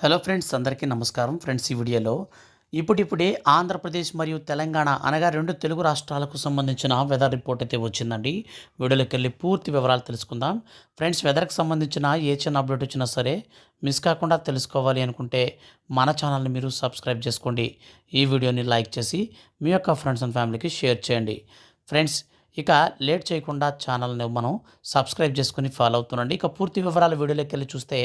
Hello friends అందరికీ నమస్కారం. Friends ఈ వీడియోలో ఇప్పుడిప్పుడే ఆంధ్రప్రదేశ్ మరియు తెలంగాణ అనగా రెండు తెలుగు రాష్ట్రాలకు సంబంధించిన వెదర్ రిపోర్ట్ అయితే వచ్చిందండి. వీడియోలోకి వెళ్ళి పూర్తి వివరాలు తెలుసుకుందాం. ఫ్రెండ్స్ వెదర్కి సంబంధించిన ఏ చిన్న అప్డేట్ వచ్చినా సరే మిస్ కాకుండా తెలుసుకోవాలి అనుకుంటే మన ఛానల్ని మీరు సబ్స్క్రైబ్ చేసుకోండి. ఈ వీడియోని లైక్ చేసి మీ యొక్క ఫ్రెండ్స్ అండ్ ఫ్యామిలీకి షేర్ చేయండి. ఫ్రెండ్స్ ఇక లేట్ చేయకుండా ఛానల్ని మనం సబ్స్క్రైబ్ చేసుకుని ఫాలో అవుతుండండి. ఇక పూర్తి వివరాల వీడియోలోకి వెళ్ళి చూస్తే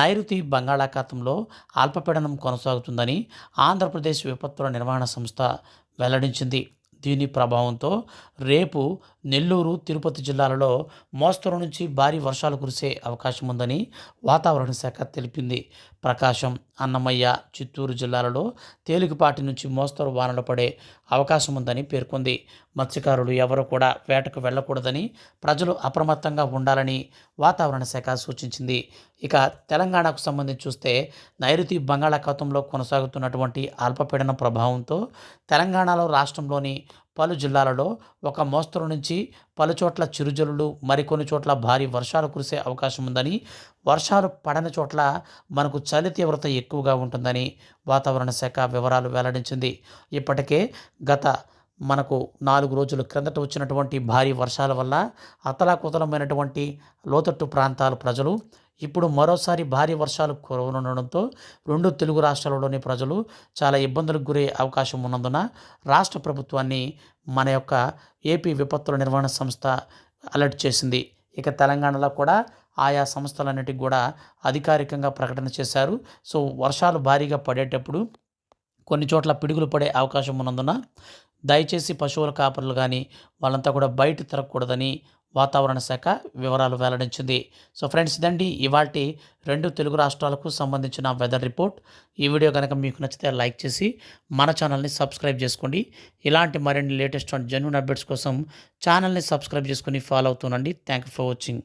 నైరుతి బంగాళాఖాతంలో అల్పపీడనం కొనసాగుతుందని ఆంధ్రప్రదేశ్ విపత్తుల నిర్వహణ సంస్థ వెల్లడించింది. దీని ప్రభావంతో రేపు నెల్లూరు తిరుపతి జిల్లాలలో మోస్తరు నుంచి భారీ వర్షాలు కురిసే అవకాశం ఉందని వాతావరణ శాఖ తెలిపింది. ప్రకాశం అన్నమయ్య చిత్తూరు జిల్లాలలో తేలికపాటి నుంచి మోస్తరు వానలు పడే అవకాశం ఉందని పేర్కొంది. మత్స్యకారులు ఎవరు కూడా వేటకు వెళ్ళకూడదని ప్రజలు అప్రమత్తంగా ఉండాలని వాతావరణ శాఖ సూచించింది. ఇక తెలంగాణకు సంబంధించి చూస్తే నైరుతి బంగాళాఖాతంలో కొనసాగుతున్నటువంటి అల్పపీడన ప్రభావంతో తెలంగాణలో రాష్ట్రంలోని పలు జిల్లాలలో ఒక మోస్తరు నుంచి పలు చోట్ల చిరుజల్లులు మరికొన్ని చోట్ల భారీ వర్షాలు కురిసే అవకాశం ఉందని వర్షాలు పడని చోట్ల మనకు చలి తీవ్రత ఎక్కువగా ఉంటుందని వాతావరణ శాఖ వివరాలు వెల్లడించింది. ఇప్పటికే గత మనకు నాలుగు రోజుల క్రిందట వచ్చినటువంటి భారీ వర్షాల వల్ల అతలాకుతలమైనటువంటి లోతట్టు ప్రాంతాల ప్రజలు ఇప్పుడు మరోసారి భారీ వర్షాలు కురవనుండడంతో రెండు తెలుగు రాష్ట్రాలలోని ప్రజలు చాలా ఇబ్బందులకు గురే అవకాశం ఉన్నందున రాష్ట్ర ప్రభుత్వాన్ని మన యొక్క ఏపీ విపత్తుల నిర్వహణ సంస్థ అలర్ట్ చేసింది. ఇక తెలంగాణలో కూడా ఆయా సంస్థలన్నిటికి కూడా అధికారికంగా ప్రకటన చేశారు. సో వర్షాలు భారీగా పడేటప్పుడు కొన్ని చోట్ల పిడుగులు పడే అవకాశం ఉన్నందున దయచేసి పశువుల కాపరులు కానీ వాళ్ళంతా కూడా బయట తిరగకూడదని వాతావరణ శాఖ వివరాలు వెల్లడించింది. సో ఫ్రెండ్స్ ఇదండి. ఇవాటి రెండు తెలుగు రాష్ట్రాలకు సంబంధించిన వెదర్ రిపోర్ట్. ఈ వీడియో కనుక మీకు నచ్చితే లైక్ చేసి మన ఛానల్ని సబ్స్క్రైబ్ చేసుకోండి. ఇలాంటి మరిన్ని లేటెస్ట్ అండ్ జెన్యున్ అప్డేట్స్ కోసం ఛానల్ని సబ్స్క్రైబ్ చేసుకుని follow అవుతుండండి. Thank you for watching.